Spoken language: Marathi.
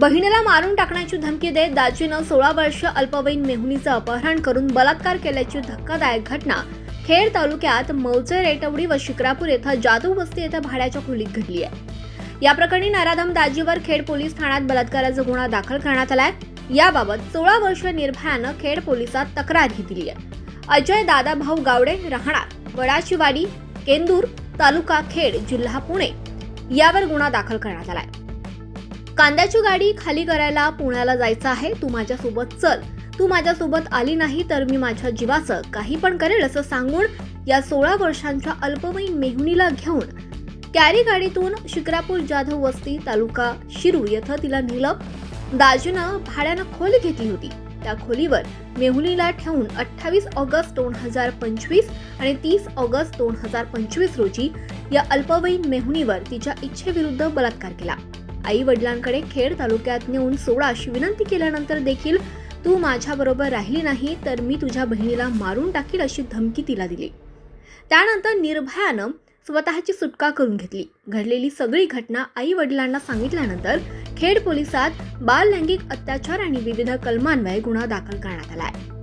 बहिणीला मारून टाकण्याची धमकी देत दाजीनं सोळा वर्ष अल्पवयीन मेहुनीचं अपहरण करून बलात्कार केल्याची धक्कादायक घटना. खेड तालुक्यात मौजे रेटवडी व शिक्रापूर येथे जादू वस्ती येथे भाड्याच्या खोलीत घडली आहे. या प्रकरणी नराधम दाजीवर खेड पोलीस ठाण्यात बलात्काराचा गुन्हा दाखल करण्यात आलाय. याबाबत सोळा वर्ष निर्भयानं खेड पोलिसात तक्रार दिली आहे. अजय दादाभाऊ गावडे राहणार वडाचीवाडी केंदूर तालुका खेड जिल्हा पुणे. यावर गुन्हा दाखल करण्यात आलाय. कांद्याची गाडी खाली करायला पुण्याला जायचं आहे. तू माझ्यासोबत चल. तू माझ्यासोबत आली नाही तर मी माझ्या जीवाचं काही पण करेल असं सांगून या सोळा वर्षांच्या अल्पवयीन मेहुनीला घेऊन कॅरी गाडीतून शिक्रापूर जाधव वस्ती तालुका शिरूर येथं तिला नेलं. दाजूनं भाड्यानं खोली घेतली होती. त्या खोलीवर मेहुनीला ठेवून अठ्ठावीस ऑगस्ट दोन हजार पंचवीस आणि तीस ऑगस्ट दोन हजार पंचवीस रोजी या अल्पवयीन मेहुनीवर तिच्या इच्छेविरुद्ध बलात्कार केला. आई वडिलांकडे खेड तालुक्यात नेऊन सोडा अशी विनंती केल्यानंतर देखील तू माझ्याबरोबर राहिली नाही तर मी तुझ्या बहिणीला मारून टाकील अशी धमकी तिला दिली. त्यानंतर निर्भयानं स्वतःची सुटका करून घेतली. घडलेली सगळी घटना आई वडिलांना सांगितल्यानंतर खेड पोलिसात बाल लैंगिक अत्याचार आणि विविध कलमान्वये गुन्हा दाखल करण्यात आला आहे